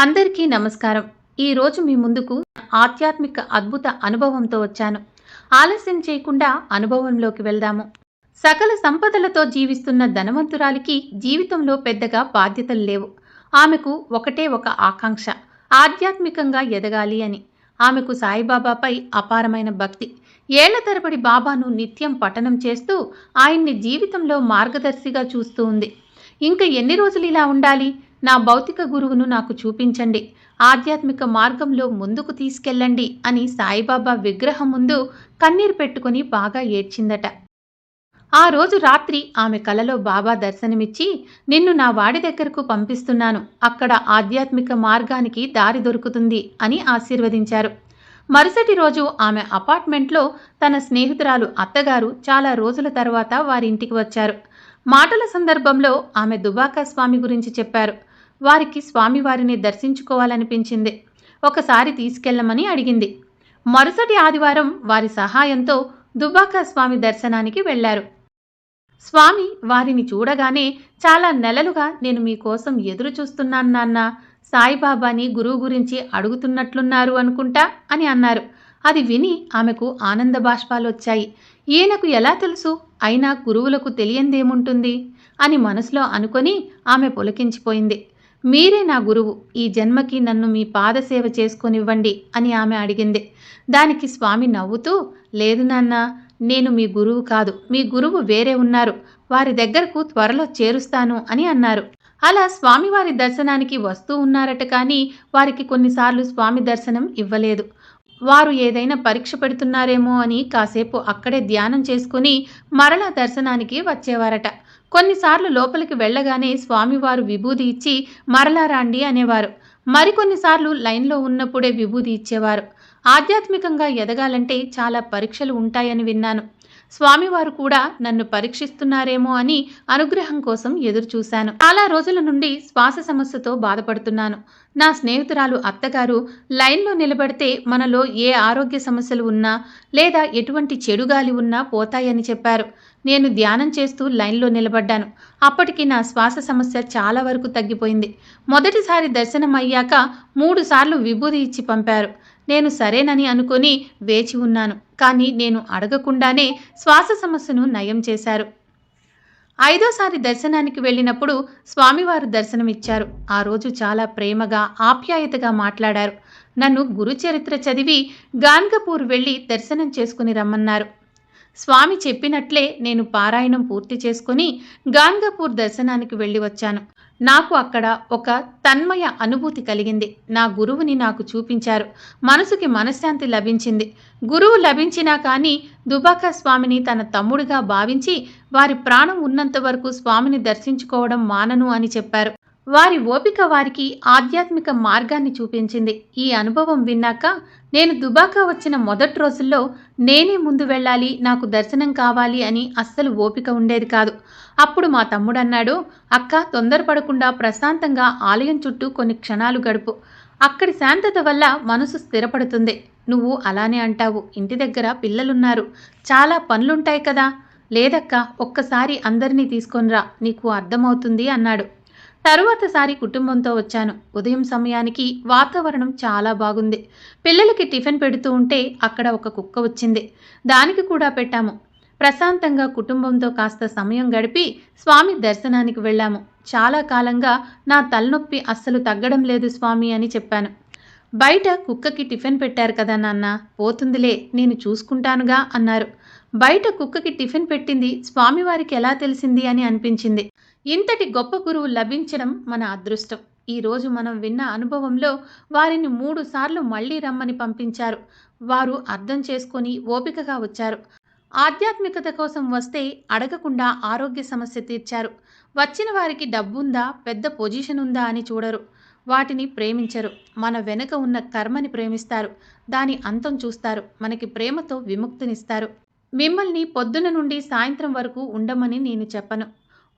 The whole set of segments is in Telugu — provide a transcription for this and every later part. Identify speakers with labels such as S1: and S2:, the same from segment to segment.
S1: అందరికీ నమస్కారం. ఈరోజు మీ ముందుకు ఆధ్యాత్మిక అద్భుత అనుభవంతో వచ్చాను. ఆలస్యం చేయకుండా అనుభవంలోకి వెళ్దాము. సకల సంపదలతో జీవిస్తున్న ధనవంతురాలికి జీవితంలో పెద్దగా బాధ్యతలు లేవు. ఆమెకు ఒకటే ఒక ఆకాంక్ష ఆధ్యాత్మికంగా ఎదగాలి అని. ఆమెకు సాయిబాబాపై అపారమైన భక్తి. ఏళ్ళ తరబడి బాబాను నిత్యం పఠనం చేస్తూ ఆయన్ని జీవితంలో మార్గదర్శిగా చూస్తూ ఉంది. ఇంకా ఎన్ని రోజులు ఇలా ఉండాలి? నా భౌతిక గురువును నాకు చూపించండి. ఆధ్యాత్మిక మార్గంలో ముందుకు తీసుకెళ్ళండి అని సాయిబాబా విగ్రహం ముందు కన్నీరు పెట్టుకుని బాగా ఏడ్చిందట. ఆ రోజు రాత్రి ఆమె కలలో బాబా దర్శనమిచ్చి నిన్ను నా వాడి దగ్గరకు పంపిస్తున్నాను. అక్కడ ఆధ్యాత్మిక మార్గానికి దారి దొరుకుతుంది అని ఆశీర్వదించారు. మరుసటి రోజు ఆమె అపార్ట్మెంట్లో తన స్నేహితురాలు అత్తగారు చాలా రోజుల తర్వాత వారింటికి వచ్చారు. మాటల సందర్భంలో ఆమె దుబాకా స్వామి గురించి చెప్పారు. వారికి స్వామివారిని దర్శించుకోవాలనిపించింది. ఒకసారి తీసుకెళ్ళమని అడిగింది. మరుసటి ఆదివారం వారి సహాయంతో దుబ్బాక స్వామి దర్శనానికి వెళ్ళారు స్వామి వారిని చూడగానే చాలా నెలలుగా నేను మీకోసం ఎదురు చూస్తున్నాను నాన్న. సాయిబాబాని గురువు గురించి అడుగుతున్నట్లున్నారు అనుకుంటా అని అన్నారు. అది విని ఆమెకు ఆనంద బాష్పాలొచ్చాయి. ఈయనకు ఎలా తెలుసు? అయినా గురువులకు తెలియందేముంటుంది? అని మనసులో అనుకొని ఆమె పులకించిపోయింది. మీరే నా గురువు. ఈ జన్మకి నన్ను మీ పాదసేవ చేసుకొనివ్వండి అని ఆమె అడిగింది. దానికి స్వామి నవ్వుతూ లేదు నాన్న నేను మీ గురువు కాదు. మీ గురువు వేరే ఉన్నారు. వారి దగ్గరకు త్వరలో చేరుస్తాను అని అన్నారు. అలా స్వామివారి దర్శనానికి వస్తూ ఉన్నారట కానీ వారికి కొన్నిసార్లు స్వామి దర్శనం ఇవ్వలేదు. వారు ఏదైనా పరీక్ష పెడుతున్నారేమో అని కాసేపు అక్కడే ధ్యానం చేసుకుని మరలా దర్శనానికి వచ్చేవారట. కొన్నిసార్లు లోపలికి వెళ్ళగానే స్వామివారు విభూది ఇచ్చి మరలా రాండి అనేవారు. మరికొన్నిసార్లు లైన్లో ఉన్నప్పుడే విభూది ఇచ్చేవారు. ఆధ్యాత్మికంగా ఎదగాలంటే చాలా పరీక్షలు ఉంటాయని విన్నాను. స్వామివారు కూడా నన్ను పరీక్షిస్తున్నారేమో అని అనుగ్రహం కోసం ఎదురుచూశాను. చాలా రోజుల నుండి శ్వాస సమస్యతో బాధపడుతున్నాను. నా స్నేహితురాలు అత్తగారు లైన్లో నిలబడితే మనలో ఏ ఆరోగ్య సమస్యలు ఉన్నా లేదా ఎటువంటి చెడు గాలి ఉన్నా పోతాయని చెప్పారు. నేను ధ్యానం చేస్తూ లైన్లో నిలబడ్డాను. అప్పటికి నా శ్వాస సమస్య చాలా వరకు తగ్గిపోయింది. మొదటిసారి దర్శనం అయ్యాక మూడు సార్లు విభూది ఇచ్చి పంపారు. నేను సరేనని అనుకొని వేచి ఉన్నాను. కానీ నేను అడగకుండానే శ్వాస సమస్యను నయం చేశారు. ఐదోసారి దర్శనానికి వెళ్ళినప్పుడు స్వామివారు దర్శనమిచ్చారు. ఆ రోజు చాలా ప్రేమగా ఆప్యాయతగా మాట్లాడారు. నన్ను గురుచరిత్ర చదివి గాన్గపూర్ వెళ్ళి దర్శనం చేసుకుని రమ్మన్నారు. స్వామి చెప్పినట్లే నేను పారాయణం పూర్తి చేసుకుని గాన్గపూర్ దర్శనానికి వెళ్ళి వచ్చాను. నాకు అక్కడ ఒక తన్మయ అనుభూతి కలిగింది. నా గురువుని నాకు చూపించారు. మనసుకి మనశ్శాంతి లభించింది. గురువు లభించినా కానీ దుబాకా స్వామిని తన తమ్ముడిగా భావించి వారి ప్రాణం ఉన్నంత వరకు స్వామిని దర్శించుకోవడం మానను అని చెప్పారు. వారి ఓపిక వారికి ఆధ్యాత్మిక మార్గాన్ని చూపించింది. ఈ అనుభవం విన్నాక నేను దుబాకా వచ్చిన మొదటి రోజుల్లో నేనే ముందు వెళ్ళాలి నాకు దర్శనం కావాలి అని అస్సలు ఓపిక ఉండేది కాదు. అప్పుడు మా తమ్ముడు అన్నాడు అక్క తొందరపడకుండా ప్రశాంతంగా ఆలయం చుట్టూ కొన్ని క్షణాలు గడుపు. అక్కడి శాంతత వల్ల మనసు స్థిరపడుతుంది. నువ్వు అలానే అంటావు. ఇంటి దగ్గర పిల్లలున్నారు. చాలా పనులుంటాయి కదా. లేదక్క ఒక్కసారి అందరినీ తీసుకొనిరా. నీకు అర్థమవుతుంది అన్నాడు. తరువాతసారి కుటుంబంతో వచ్చాను. ఉదయం సమయానికి వాతావరణం చాలా బాగుంది. పిల్లలకి టిఫిన్ పెడుతూ ఉంటే అక్కడ ఒక కుక్క వచ్చింది. దానికి కూడా పెట్టాము. ప్రశాంతంగా కుటుంబంతో కాస్త సమయం గడిపి స్వామి దర్శనానికి వెళ్ళాము. చాలా కాలంగా నా తలనొప్పి అస్సలు తగ్గడం లేదు స్వామి అని చెప్పాను. బయట కుక్కకి టిఫిన్ పెట్టారు కదా నాన్న పోతుందిలే నేను చూసుకుంటానుగా అన్నారు. బయట కుక్కకి టిఫిన్ పెట్టింది స్వామివారికి ఎలా తెలిసింది అని అనిపించింది. ఇంతటి గొప్ప గురువు లభించడం మన అదృష్టం. ఈరోజు మనం విన్న అనుభవంలో వారిని మూడు సార్లు మళ్ళీ రమ్మని పంపించారు. వారు అర్థం చేసుకొని ఓపికగా వచ్చారు. ఆధ్యాత్మికత కోసం వస్తే అడగకుండా ఆరోగ్య సమస్య తీర్చారు. వచ్చిన వారికి డబ్బుందా పెద్ద పొజిషన్ ఉందా అని చూడరు. వాటిని ప్రేమించరు. మన వెనుక ఉన్న కర్మని ప్రేమిస్తారు. దాని అంతం చూస్తారు. మనకి ప్రేమతో విముక్తినిస్తారు. మిమ్మల్ని పొద్దున నుండి సాయంత్రం వరకు ఉండమని నేను చెప్పను.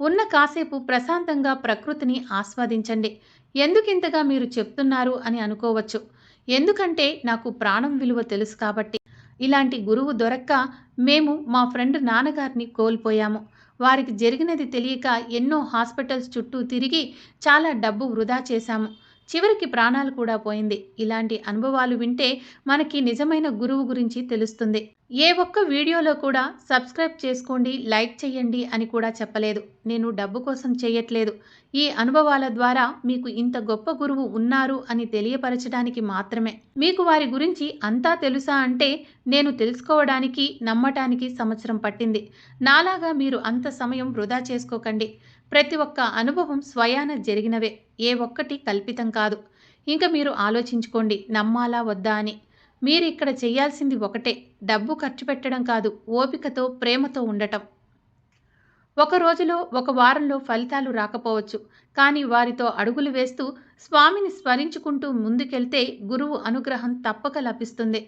S1: ఉన్న కాసేపు ప్రశాంతంగా ప్రకృతిని ఆస్వాదించండి. ఎందుకింతగా మీరు చెప్తున్నారు అని అనుకోవచ్చు. ఎందుకంటే నాకు ప్రాణం విలువ తెలుసు కాబట్టి. ఇలాంటి గురువు దొరక్క మేము మా ఫ్రెండ్ నాన్నగారిని కోల్పోయాము. వారికి జరిగినది తెలియక ఎన్నో హాస్పిటల్స్ చుట్టూ తిరిగి చాలా డబ్బు వృధా చేశాము. చివరికి ప్రాణాలు కూడా పోయింది. ఇలాంటి అనుభవాలు వింటే మనకి నిజమైన గురువు గురించి తెలుస్తుంది. ఏ ఒక్క వీడియోలో కూడా సబ్స్క్రైబ్ చేసుకోండి లైక్ చేయండి అని కూడా చెప్పలేదు. నేను డబ్బు కోసం చేయట్లేదు. ఈ అనుభవాల ద్వారా మీకు ఇంత గొప్ప గురువు ఉన్నారు అని తెలియపరచడానికి మాత్రమే. మీకు వారి గురించి అంతా తెలుసా అంటే నేను తెలుసుకోవడానికి నమ్మటానికి సంవత్సరం పట్టింది. నాలాగా మీరు అంత సమయం వృధా చేసుకోకండి. ప్రతి ఒక్క అనుభవం స్వయాన జరిగినవే. ఏ ఒక్కటి కల్పితం కాదు. ఇంకా మీరు ఆలోచించుకోండి నమ్మాలా వద్దా అని. మీరు ఇక్కడ చేయాల్సింది ఒకటే. డబ్బు ఖర్చు పెట్టడం కాదు ఓపికతో ప్రేమతో ఉండటం. ఒక రోజులో ఒక వారంలో ఫలితాలు రాకపోవచ్చు. కానీ వారితో అడుగులు వేస్తూ స్వామిని స్మరించుకుంటూ ముందుకెళ్తే గురువు అనుగ్రహం తప్పక లభిస్తుంది.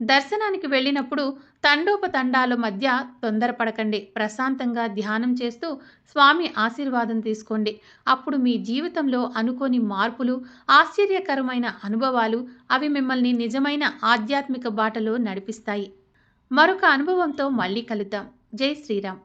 S1: దర్శనానికి వెళ్ళినప్పుడు తండోపతండాల మధ్య తొందరపడకండి. ప్రశాంతంగా ధ్యానం చేస్తూ స్వామి ఆశీర్వాదం తీసుకోండి. అప్పుడు మీ జీవితంలో అనుకోని మార్పులు ఆశ్చర్యకరమైన అనుభవాలు అవి మిమ్మల్ని నిజమైన ఆధ్యాత్మిక బాటలో నడిపిస్తాయి. మరొక అనుభవంతో మళ్ళీ కలుద్దాం. జై శ్రీరామ్.